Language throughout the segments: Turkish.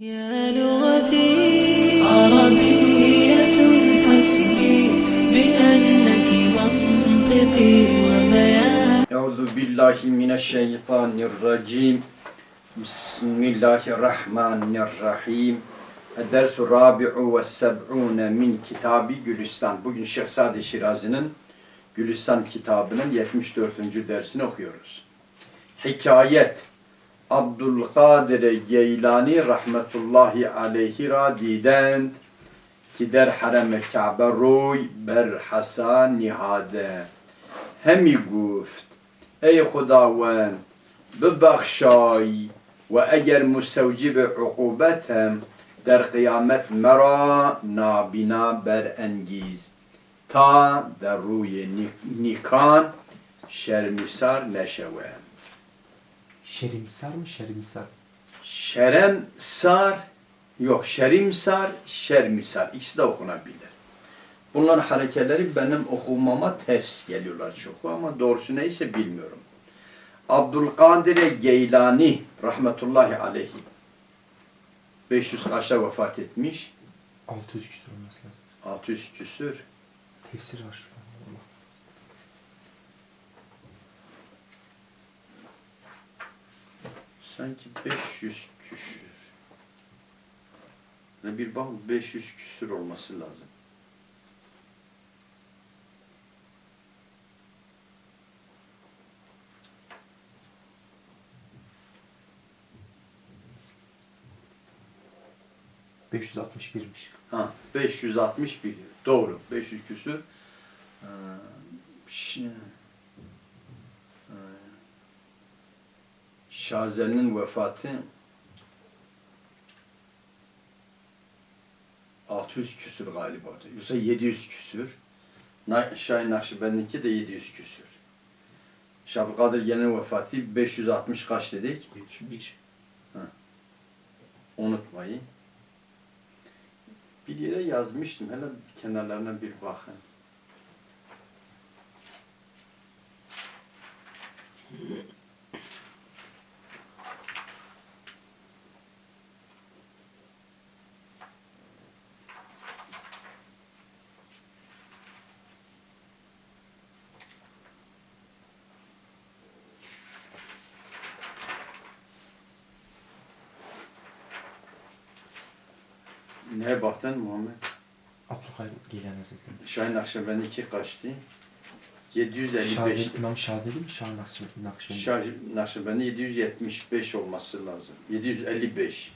يا لغتي عربية حسبي بأنك منطقي وبياني Euzu billahi mineşşeytanirracim. Bismillahirrahmanirrahim. Dersu rabi'u ve seb'une min kitabı Gülistan. Bugün Şeyh Sadi Şirazi'nin Gülistan kitabının 74. dersini okuyoruz. Hikayet Abdülkadir Geylani rahmetullahi aleyhi radidend ki der harem Kabe roy ber hasan nihade hemi گفت ای خداوند ببخشای و اگر مستوجب عقوبتم در قیامت مرا نابینا بر انگیز تا در روی نیک- نیکان شرمیسار نشوم Şerimsar mı şerimsar? Şerem sar yok şerimsar şermisar ikisi de okunabilir. Bunların hareketleri benim okumama ters geliyorlar çok ama doğrusu neyse bilmiyorum. Abdülkadir Geylani rahmetullahi aleyhi 500 kaçta vefat etmiş? 600 küsur olması lazım. 600 küsür. Tefsir var şurada. Sanki 500 küsür. Ve bir bak 500 küsür olması lazım. Allah. 561'miş. Ha 561 doğru 500 küsür. Ee, şi- Şazeli'nin vefatı 600 küsür galiba. Yoksa 700 küsür. Şahin Nakşibendi'ninki de 700 küsür. Şabdülkadir Gelin'in vefatı 560 kaç dedik? 1. Unutmayın. Bir yere yazmıştım. Hele kenarlarına bir bakın. Neye baktın Muhammed? Abdülkadir Geylan Hazretleri. Şahin Nakşibendi'ninki kaçtı? 755. Şadeli, İmam Şadeli mi? Şah. Nakşibendi. Şah Nakşibendi 775 olması lazım. 755.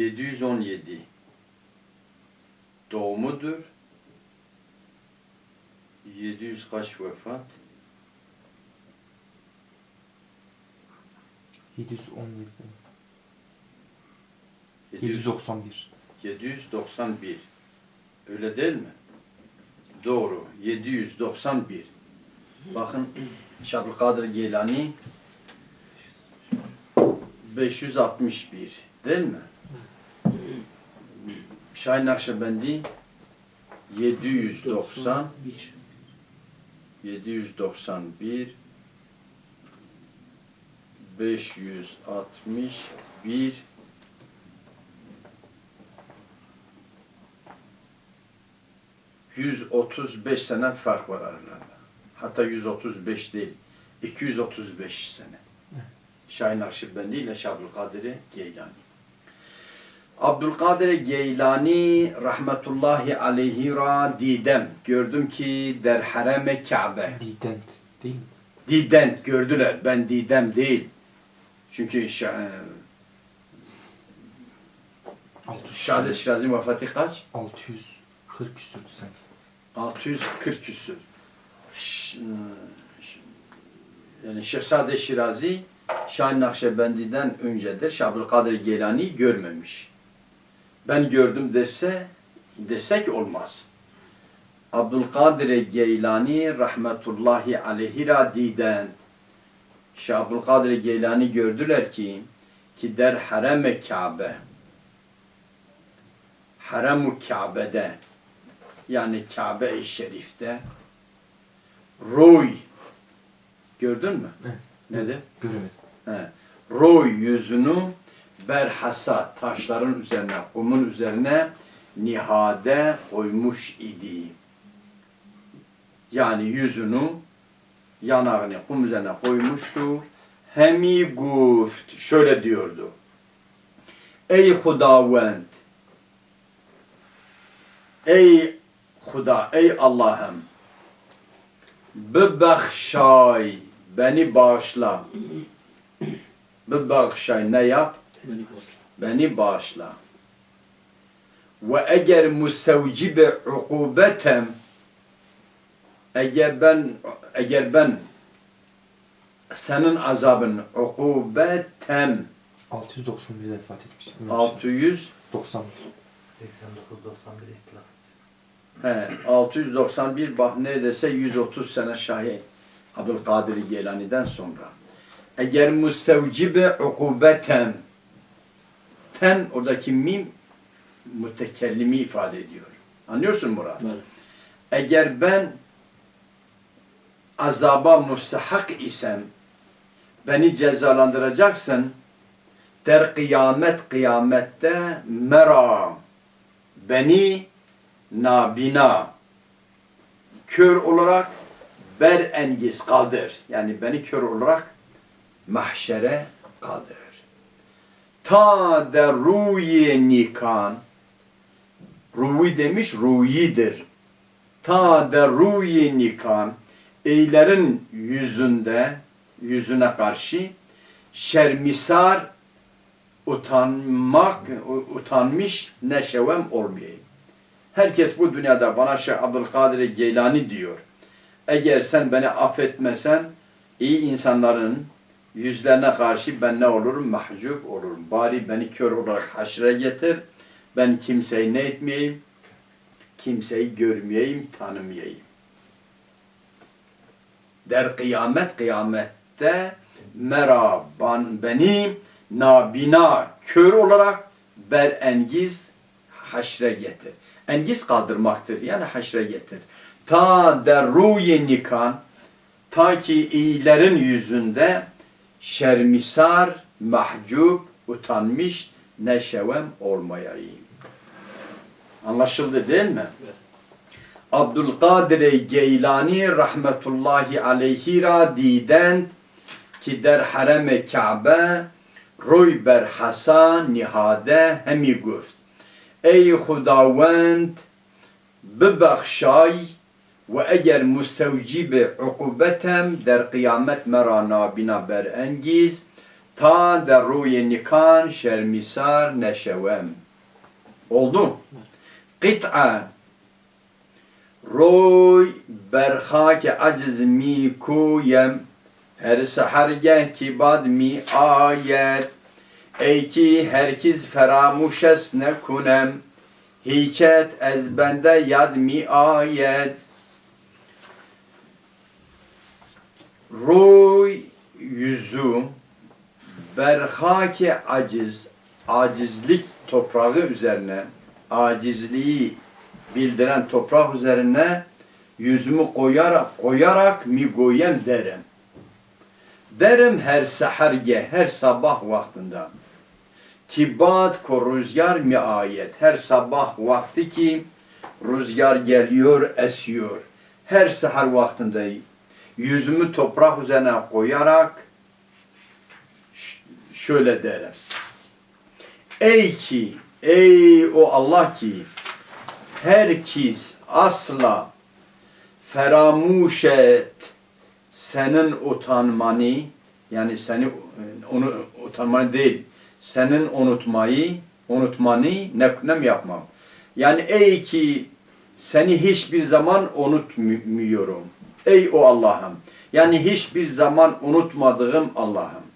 717 doğumudur. 700 kaç vefat? 717. 791. 791. Öyle değil mi? Doğru. 791. Bakın Şabdülkadir Geylani 561 değil mi? Şahin Nakşibendi 790 791 561 135 sene fark var aralarında. Hatta 135 değil. 235 sene. Şahin Nakşibendi ile Şabdülkadir Geylani. Abdülkadir Geylani rahmetullahi aleyhi ra didem. Gördüm ki der hareme Kabe. Dident değil mi? Dident gördüler. Ben Didem değil. Çünkü Şa- 600 Şahadet Şirazi vefatı kaç? 640 küsürdü sanki. 640 küsur. Ş- ş- Yani Şehzade Şirazi Şahin Nakşibendi'den öncedir. Şah Abdülkadir Geylani görmemiş. Ben gördüm dese desek olmaz. Abdülkadir Geylani rahmetullahi aleyhi radiden Şeyh Abdülkadir Geylani gördüler ki ki der harem-i Kabe harem-u Kabe'de yani Kabe-i Şerif'te Roy gördün mü? Evet. Nedir? Göremedim. He. Roy yüzünü berhasa taşların üzerine, kumun üzerine nihade koymuş idi. Yani yüzünü yanağını kum üzerine koymuştu. Hemi guft şöyle diyordu. Ey Hudavend Ey Huda, ey Allah'ım Bebahşay beni bağışla. Bebahşay ne yap? Beni bağışla. Ve eğer musevcibe ukubetem eğer ben eğer ben senin azabın ukubetem 691'de vefat etmiş. 600 90. 89-91 ihtilaf. He, 691 bak neredeyse 130 sene şahit Abdülkadir Geylani'den sonra. Eğer müstevcibe ukubeten ten oradaki mim mütekellimi ifade ediyor. Anlıyorsun Murat? Eğer ben azaba müstahak isem beni cezalandıracaksın der kıyamet kıyamette mera beni nabina kör olarak ber engiz kaldır. Yani beni kör olarak mahşere kaldır. Ta de ruyi nikan ruyi demiş ruyidir. Ta de ruyi nikan eylerin yüzünde yüzüne karşı şermisar utanmak utanmış neşevem olmayayım. Herkes bu dünyada bana Şeyh Abdülkadir Geylani diyor. Eğer sen beni affetmesen iyi insanların yüzlerine karşı ben ne olurum? Mahcup olurum. Bari beni kör olarak haşre getir. Ben kimseyi ne etmeyeyim? Kimseyi görmeyeyim, tanımayayım. Der kıyamet kıyamette meraban beni nabina kör olarak ber engiz haşre getir. Engiz kaldırmaktır yani haşre getir. Ta derruye nikan ta ki iyilerin yüzünde şermisar, mahcup, utanmış, neşevem olmayayım. Anlaşıldı değil mi? Abdülkadir Geylani rahmetullahi aleyhi ra didend ki der harem Kabe roy ber hasa nihade hemi guft. Ey hudavend bebexşay و اگر مستوجب عقوبتم در قیامت مرا نابینا بر انگیز تا در روی نکان شرمیسار نشوم oldu قطعه روی بر خاک عجز می کویم her seherge ki bad mi ayet Ey ki herkes feramuş es ne kunem Hiçet ez bende yad mi ayet Ruy yüzü berhake aciz acizlik toprağı üzerine acizliği bildiren toprak üzerine yüzümü koyarak koyarak mi goyem derim. Derim her seherge, her sabah vaktinde. Kibat ko rüzgar mi ayet. Her sabah vakti ki rüzgar geliyor, esiyor. Her seher vaktinde yüzümü toprak üzerine koyarak şöyle derim. Ey ki, ey o Allah ki herkes asla feramuş et senin utanmanı yani seni onu utanmanı değil senin unutmayı unutmanı ne, ne mi yapmam yani ey ki seni hiçbir zaman unutmuyorum ey o Allah'ım yani hiçbir zaman unutmadığım Allah'ım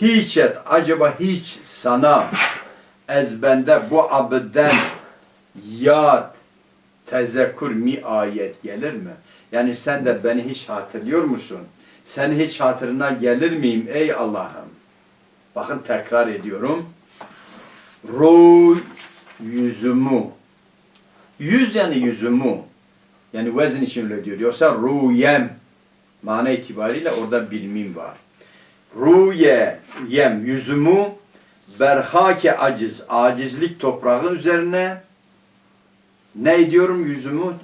hiç et acaba hiç sana ezbende bu abden yad, tezekkur mi ayet gelir mi? Yani sen de beni hiç hatırlıyor musun? Sen hiç hatırına gelir miyim ey Allah'ım? Bakın tekrar ediyorum. Ruh yüzümü. Yüz yani yüzümü. Yani vezin için öyle diyor. Yoksa ruyem. Mana itibariyle orada bilmim var. Ruye yem yüzümü berhake aciz. Acizlik toprağı üzerine ne ediyorum yüzümü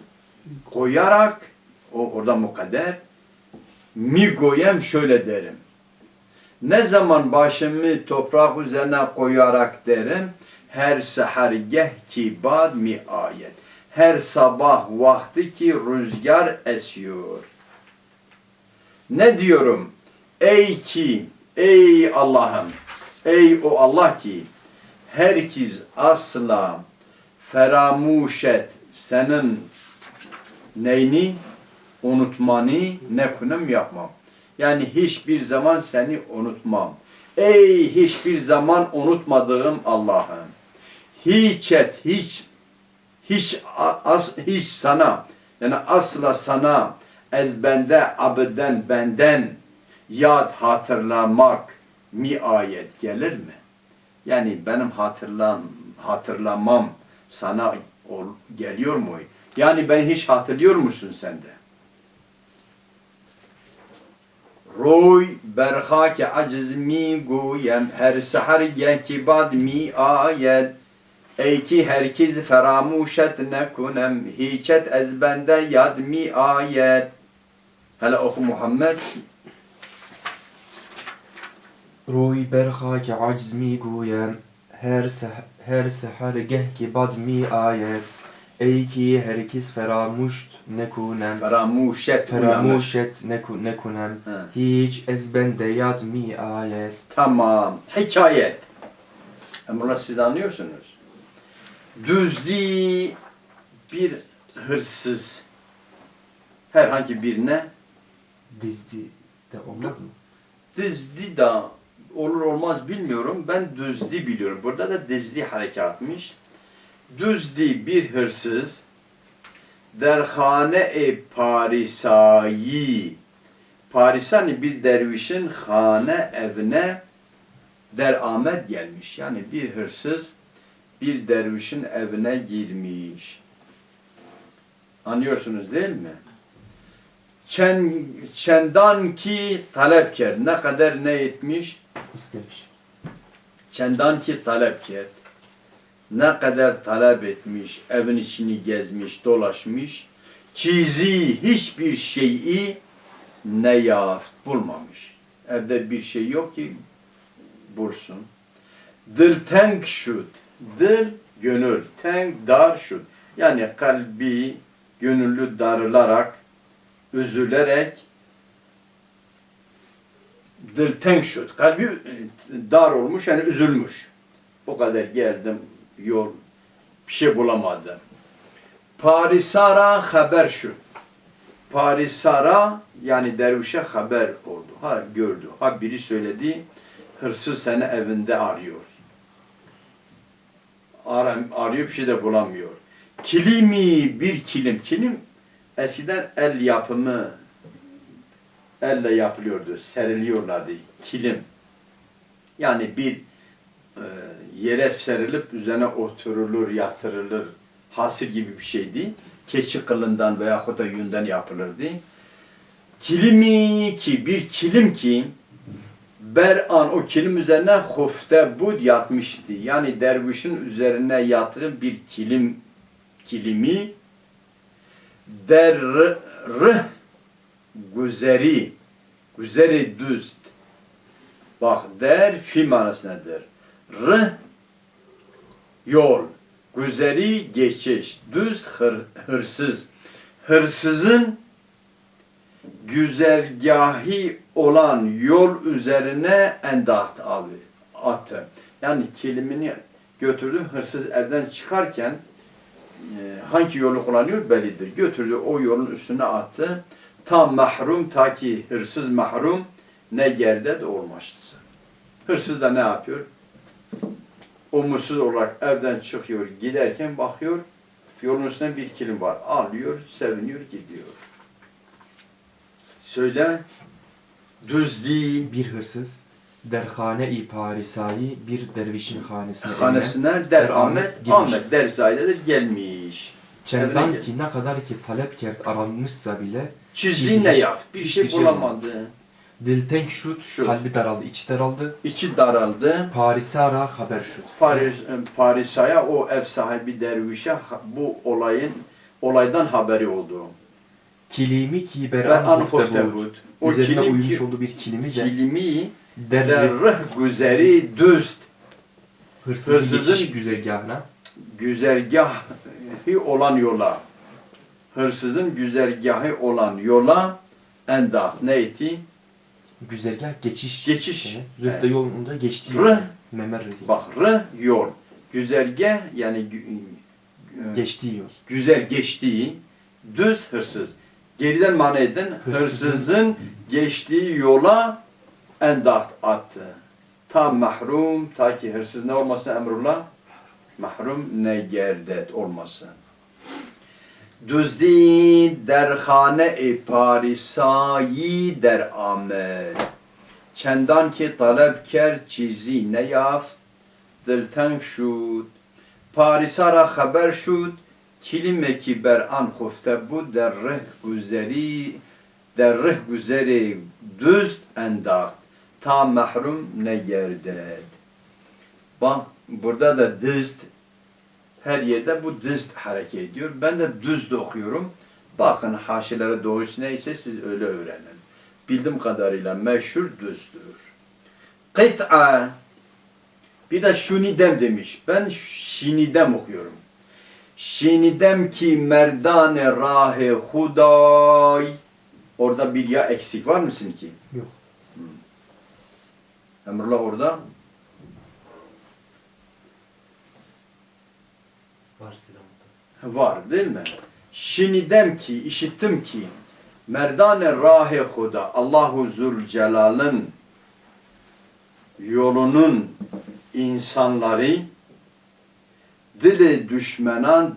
koyarak o orada mukadder mi goyem şöyle derim. Ne zaman başımı toprak üzerine koyarak derim her sehergeh ki bad mi ayet. Her sabah vakti ki rüzgar esiyor. Ne diyorum? Ey ki, ey Allah'ım, ey o Allah ki, herkes asla feramuş et senin neyni, unutmanı ne kunum yapmam. Yani hiçbir zaman seni unutmam. Ey hiçbir zaman unutmadığım Allah'ım. Hiç et, hiç hiç as, hiç sana yani asla sana ez bende abden benden yad hatırlamak mi ayet gelir mi? Yani benim hatırlam hatırlamam sana geliyor mu? Yani ben hiç hatırlıyor musun sen de? Roy berhake aciz mi guyem her seher yeki bad mi ayet Ey ki herkiz feramuşet nekunem hiçet ez bende yad mi ayet. Hele oku Muhammed. Roy berhaki acz mi guyen her her seher geh ki bad mi ayet. Ey ki herkiz feramuşt nekunem. Feramuşet. Feramuşet neku, nekunem. He. Hiç ez bende yad mi ayet. Tamam. Hikayet. Bunu siz anlıyorsunuz. Düzlü bir hırsız herhangi birine dizdi de olmaz mı? dizdi da olur olmaz bilmiyorum. Ben düzdi biliyorum. Burada da dizdi harekatmış. Düzdi bir hırsız derhane-i Parisayı Parisani bir dervişin hane evine deramet gelmiş. Yani bir hırsız bir dervişin evine girmiş. Anlıyorsunuz değil mi? Çen, çendan ki talepker. Ne kadar ne etmiş? İstemiş. Çendan ki talepker. Ne kadar talep etmiş, evin içini gezmiş, dolaşmış. Çizi hiçbir şeyi ne yaft bulmamış. Evde bir şey yok ki bulsun. Dil teng şut. Dil gönül. Teng dar şut. Yani kalbi gönüllü darılarak, üzülerek dil teng şut. Kalbi e, dar olmuş yani üzülmüş. O kadar geldim yol bir şey bulamadım. Parisara haber şu. Parisara yani dervişe haber oldu. Ha gördü. Ha biri söyledi. Hırsız seni evinde arıyor. Aram, arıyor bir şey de bulamıyor. Kilimi bir kilim. Kilim eskiden el yapımı elle yapılıyordu. Seriliyorlardı. Kilim. Yani bir e, yere serilip üzerine oturulur, yatırılır. Hasır gibi bir şeydi. Keçi kılından veya da yünden yapılırdı. Kilimi ki bir kilim ki Ber'an o kilim üzerine hofte bud yatmıştı. Yani dervişin üzerine yatırıp bir kilim kilimi der rıh güzeri güzeri düzt bak der fi manasındadır. Rıh yol güzeri geçiş düz hır, hırsız hırsızın güzergahi olan yol üzerine endaht attı. Yani kelimini götürdü hırsız evden çıkarken e, hangi yolu kullanıyor bellidir. Götürdü o yolun üstüne attı. Tam mahrum ta ki hırsız mahrum ne gerde de. Hırsız da ne yapıyor? Umutsuz olarak evden çıkıyor giderken bakıyor Yolun üstünde bir kilim var. Alıyor, seviniyor, gidiyor. Söyle. Düz değil. Bir hırsız derhane-i Parisayı bir dervişin hanesine Hanesine der Ahmet. Ahmet der zaydedir gelmiş. Çendan ki ne kadar ki talep kert aranmışsa bile Çizdiğinle Çizmiş. yap. Bir şey şey bulamadı. dilten şut, Şut. kalbi daraldı, içi daraldı. İçi daraldı. Paris'e ara haber şut. Paris, Parisa'ya o ev sahibi dervişe bu olayın olaydan haberi oldu. Kilimi ki beran Anfof huftebud. Tebut. O Üzerine kilim uymuş ki, olduğu bir kilimi de kilimi derri derrih güzeri düst hırsızın, hırsızın- geçiş güzergahına güzergahı olan yola hırsızın güzergahı olan yola endah neydi? güzergah geçiş. Geçiş. Yani, Rıhta yolunda geçtiği Rıh. Memer. Bak rı yol. Güzergah yani Geçtiği yol. güzel geçtiği düz hırsız. Geriden mana edin Hırsızın- hırsızın geçtiği yola endaht attı. Ta mahrum ta ki hırsız ne olmasın emrullah? Mahrum ne gerdet olmasın. Düzdi derhane e parisayi der amed. Çendan ki talep ker çizi ne yaf, dilten şud. Parisara haber şud, kilime ki ber an xufte bu der rih güzeri, der rih güzeri düz endaht. Ta mahrum ne yerdet. Bak burada da dizd her yerde bu dizd hareket ediyor. Ben de düz de okuyorum. Bakın haşelere doğrusu neyse siz öyle öğrenin. Bildiğim kadarıyla meşhur düzdür. Kıt'a bir de şunidem demiş. Ben şinidem okuyorum. Şinidem ki merdane rahe huday. Orada bir ya eksik var mısın ki? Yok. Emrullah orada. Var silahımda. Var değil mi? Şinidem ki, işittim ki merdane rahe huda Allahu Zülcelal'ın yolunun insanları dili düşmenan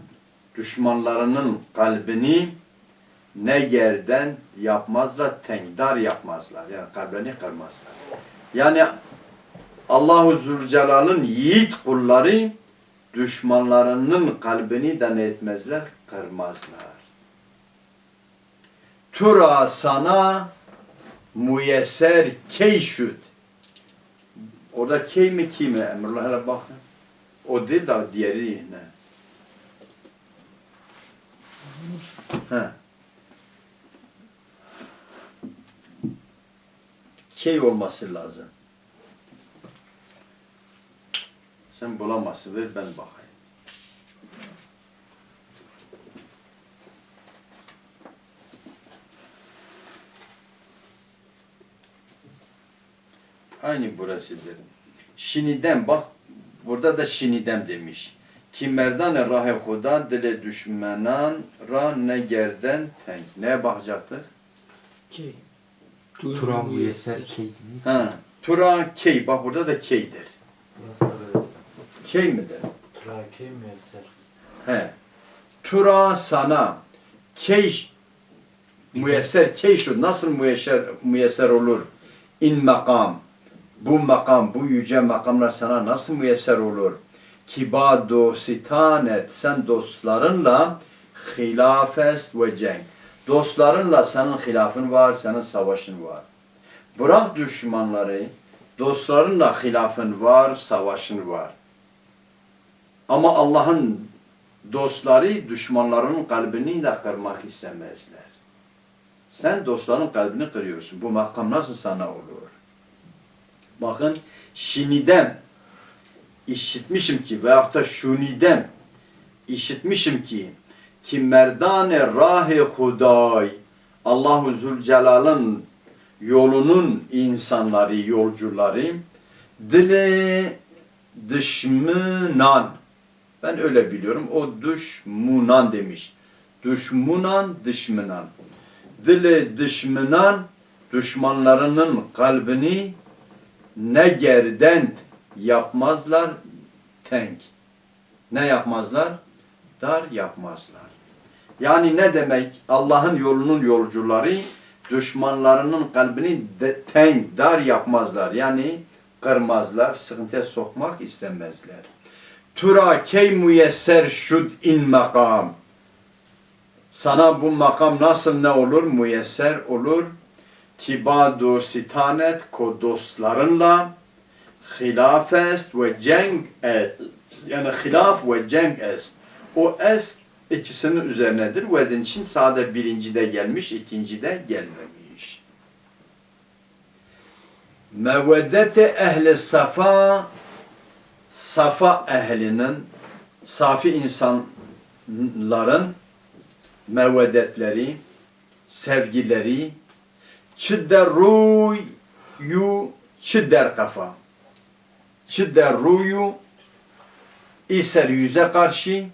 düşmanlarının kalbini ne yerden yapmazlar, tengdar yapmazlar. Yani kalbini kırmazlar. Yani Allahu Zülcelal'ın yiğit kulları düşmanlarının kalbini de ne etmezler? Kırmazlar. Tura sana müyesser keyşüt. Orada key mi ki mi? Emrullah bakın. O değil de diğeri ne? Ha. Key olması lazım. Sen bulamazsın. Ver ben bakayım. Aynı burasıdır. Şinidem bak burada da şinidem demiş. Ki merdane rahe huda dile düşmenan ra ne gerden tenk. Neye bakacaktık? Ki. Tura müyesser keymi. Ha. Tura key. Bak burada da keydir. Key midir? Trake müesser. He. Tura sana keyş müyesser keyşu nasıl müyesser müyesser olur? İn makam bu makam bu yüce makamlar sana nasıl müyesser olur? Kiba dostan sen dostlarınla hilafest ve cenk. Dostlarınla senin hilafın var, senin savaşın var. Bırak düşmanları, dostlarınla hilafın var, savaşın var. Ama Allah'ın dostları düşmanlarının kalbini de kırmak istemezler. Sen dostların kalbini kırıyorsun. Bu makam nasıl sana olur? Bakın şinidem işitmişim ki veyahut da şunidem işitmişim ki ki merdane rahi huday Allahu Zülcelal'ın yolunun insanları, yolcuları dile düşmünan ben öyle biliyorum. O düşmunan demiş. Düşmunan, düşmünan. Dile düşmünan düşmanlarının kalbini ne gerden yapmazlar tenk. Ne yapmazlar? dar yapmazlar. Yani ne demek? Allah'ın yolunun yolcuları düşmanlarının kalbini de, teng, dar yapmazlar. Yani kırmazlar, sıkıntıya sokmak istemezler. Tura key müyesser şud in makam. Sana bu makam nasıl ne olur? Müyesser olur. Kibadu sitanet ko dostlarınla hilaf est ve cenk est. Yani hilaf ve cenk est. O est ikisinin üzerinedir. Vezin için sade birincide gelmiş, ikincide gelmemiş. Meveddete ehli safa safa ehlinin safi insanların mevedetleri, sevgileri çidder ruyu çidder kafa çidder ruyu iser yüze karşı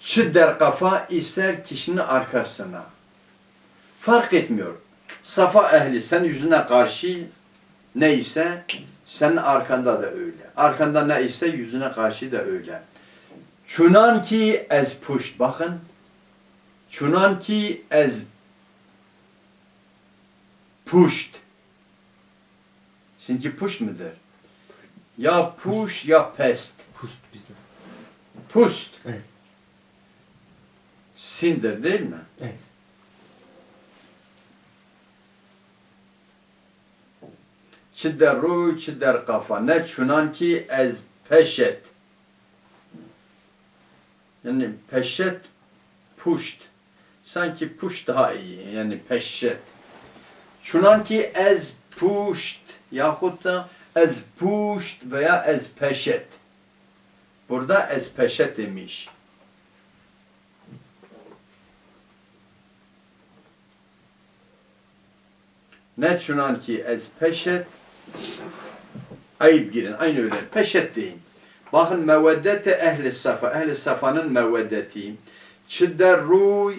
çidder kafa ister kişinin arkasına fark etmiyor. Safa ehli sen yüzüne karşı neyse senin arkanda da öyle. Arkanda ne ise yüzüne karşı da öyle. Çunan ki ez puşt bakın. Çunan ki ez puşt. Sinki puşt müdür? Ya puş ya pest. Pust bizde. Pust. Evet. Sindir değil mi? Evet. Çi der ruh, çi der kafa. Ne çunan ki ez peşet. Yani peşet, puşt. Sanki puşt daha iyi. Yani peşet. Çunan ki ez puşt. Yahut da ez puşt veya ez peşet. Burada ez peşet demiş. Ne çunan ki ez peşet ayıp girin. Aynı öyle. Peşet deyin. Bakın meveddete ehli safa. Ehli safanın meveddeti. Çidder ruy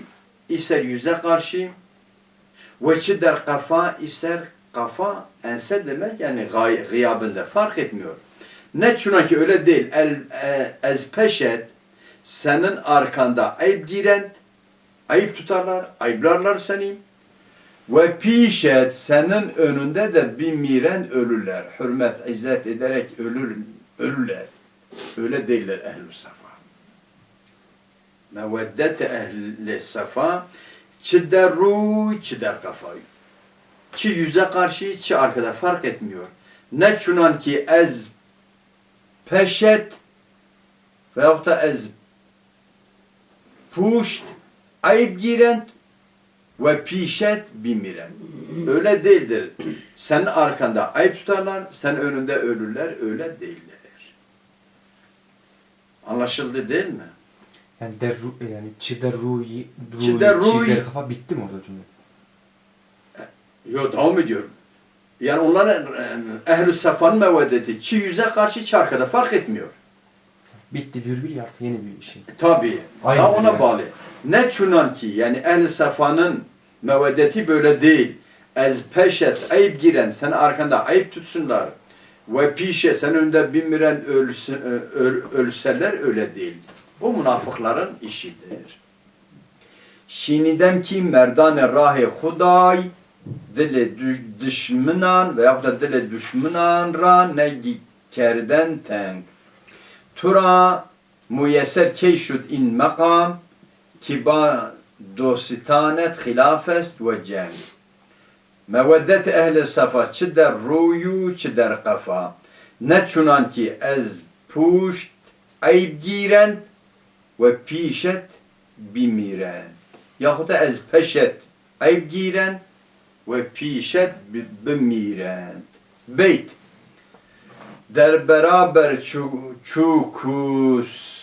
iser yüze karşı ve çidder kafa iser kafa ense demek yani gay, gıyabında fark etmiyor. Ne çuna ki öyle değil. El, e, ez peşet senin arkanda ayıp giren ayıp tutarlar, ayıplarlar seni. Ve pişet senin önünde de bir miren ölürler. Hürmet, izzet ederek ölür, ölürler. Öyle değiller ehl-i safa. Meveddete ehl-i safa çi der ruh, çi der kafayı. Çi yüze karşı, çi arkada fark etmiyor. Ne çunan ki ez peşet veyahut da ez puşt ayıp giren ve pişet bimiren. Öyle değildir. Senin arkanda ayıp tutarlar, sen önünde ölürler, öyle değiller. Anlaşıldı değil mi? Yani der ru yani çider ruyi Çider kafa bitti mi orada cümle? Yo devam ediyorum. Yani onların e, ehl-i safanın meveddeti çi yüze karşı çi arkada fark etmiyor. Bitti virgül artık yeni bir şey. Tabii. Aynı Daha ona yani. bağlı. Ne çunan ki yani ehl-i safanın meveddeti böyle değil. Ez peşet ayıp giren sen arkanda ayıp tutsunlar. Ve pişe sen önünde binmiren ölsün, öl, ölseler öyle değil. Bu münafıkların işidir. Şinidem ki merdane rahi huday dile düş- düşmünan veya da dile düşmünan ra ne kerden teng. Tura müyesser keyşud in makam kiba dostitanet hilaf est ve cenk. Meveddet ehli safa çi der ruyu çi der kafa. Ne çunan ki ez puşt ayıp giren ve pişet bimiren. Yahut da ez peşet ayıp giren ve pişet bi- bimiren. Beyt. Der beraber çu- çukus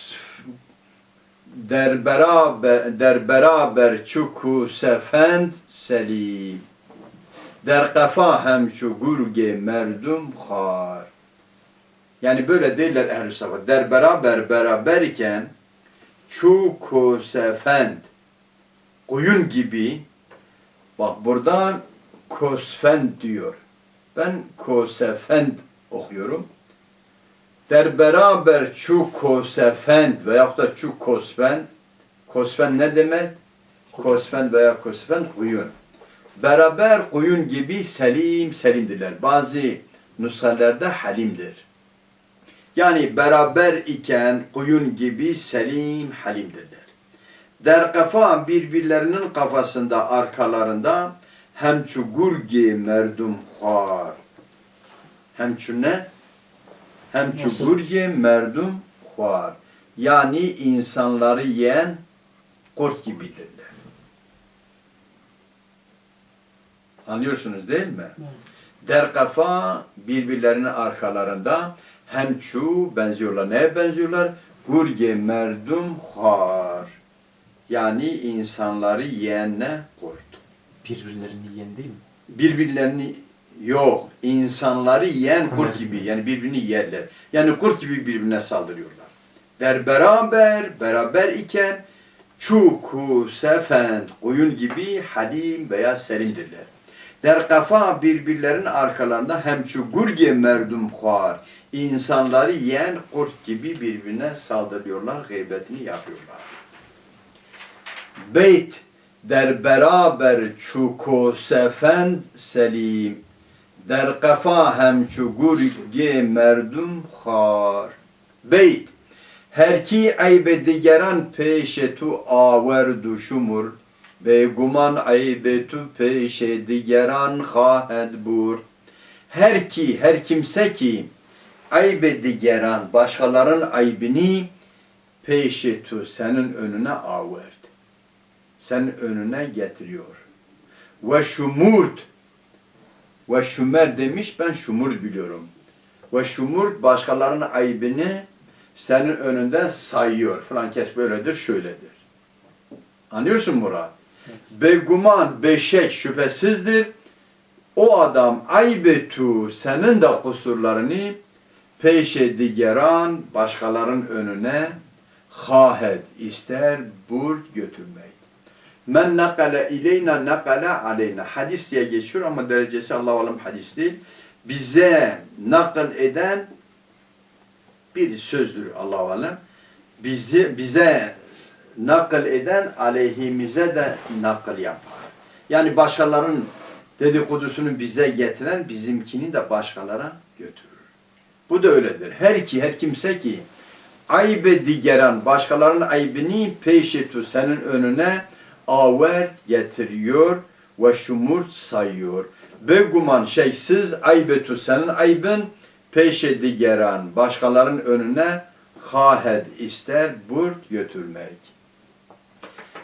der beraber der beraber çuku sefend selim. Der kafa hemçu gurge merdum khar. Yani böyle değiller ehl-i. Der beraber beraber iken çuku sefend koyun gibi bak buradan kosfend diyor. Ben kosefend okuyorum. Der beraber çu kosefend veyahut da çu kosfen. Kosfen ne demek? Kosfen veya kosfen kuyun. Beraber kuyun gibi selim selimdirler. Bazı nushalerde halimdir. Yani beraber iken kuyun gibi selim halimdirler. Der kafa birbirlerinin kafasında arkalarında hem çugurgi merdum har. Hem çu ne? Hem Nasıl? çugurgi merdum har. Yani insanları yiyen kurt gibidirler. Anlıyorsunuz değil mi? Der kafa birbirlerinin arkalarında hem çu benziyorlar. Neye benziyorlar? Gurge merdum har. Yani insanları yiyenle kurt. Birbirlerini yiyen değil mi? Birbirlerini yok. insanları yiyen kurt gibi. Yani birbirini yerler. Yani kurt gibi birbirine saldırıyorlar. Der beraber, beraber iken çuku, sefend, koyun gibi halim veya selimdirler. Der kafa birbirlerinin arkalarında hem çugurge merdum khar. İnsanları yiyen kurt gibi birbirine saldırıyorlar, gıybetini yapıyorlar. Beyt der beraber çuko sefend selim. Der kafa hem çugurge merdum khar. Beyt her ki aybe digeran peşe tu averdu şumur ve guman aybe tu peşe digeran khahed bur. Her ki, her kimse ki aybe digeran, başkaların aybini peşe tu senin önüne avert. Senin önüne getiriyor. Ve şumurt ve şumer demiş ben şumur biliyorum. Ve şumur başkalarının aybını senin önünde sayıyor. Falan kes böyledir, şöyledir. Anlıyorsun Murat? Beguman, beşek şüphesizdir. O adam aybetu senin de kusurlarını peşe digeran başkaların önüne hahed ister burt götürmek. Men nakale ileyna nakale aleyna. Hadis diye geçiyor ama derecesi Allah alem hadis değil. Bize nakil eden bir sözdür Allah alem. Bizi bize nakil eden aleyhimize de nakil yapar. Yani başkalarının dedikodusunu bize getiren bizimkini de başkalara götürür. Bu da öyledir. Her ki her kimse ki aybe digeran başkalarının aybini peşetu senin önüne avert getiriyor ve şumurt sayıyor. Beguman şeysiz aybetu senin aybın peşe digeran başkalarının önüne hahed ister burt götürmek.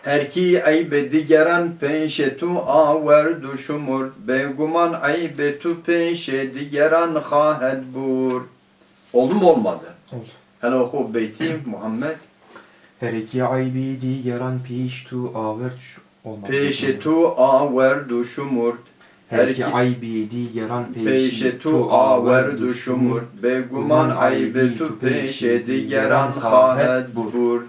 Her ki aybe digeran peşetu averdu şumur beguman aybetu peşe digeran hahed bur. Oldu mu olmadı? Oldu. Hele oku beyti Muhammed. Her iki aybi digeran piş tu avert şu olmadı. Peşetu averdu şumurt. Her iki aybi digeran Peşe tu averdu şumur Beguman aybe tu peşe digeran hahed bur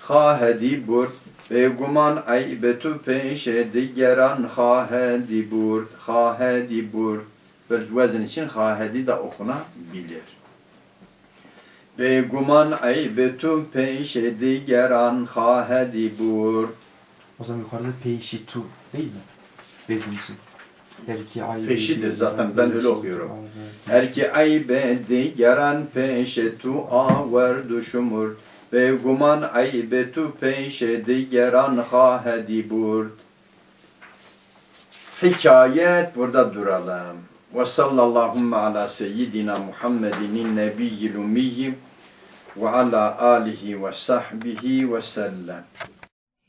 Hahedi bur Beguman aybe tu peşe digeran hahedi bur Hahedi bur Böyle vezin için hahedi de okunabilir. Beguman aybe tu peşe digeran hahedi bur O zaman yukarıda peşi tu değil mi? Bezin için. Her iki aybi Peşidir zaten, ben öyle okuyorum. Her ki aybe digeran peşe tu averdu şumur ve guman aybe tu peşe digeran hahedi burd. Hikayet burada duralım. وصلى اللهم على سيدنا محمد النبي الأمي وعلى آله وصحبه وسلم.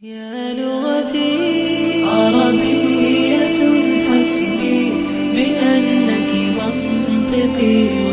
يا لغتي عربية حسبي بأنك منطقي.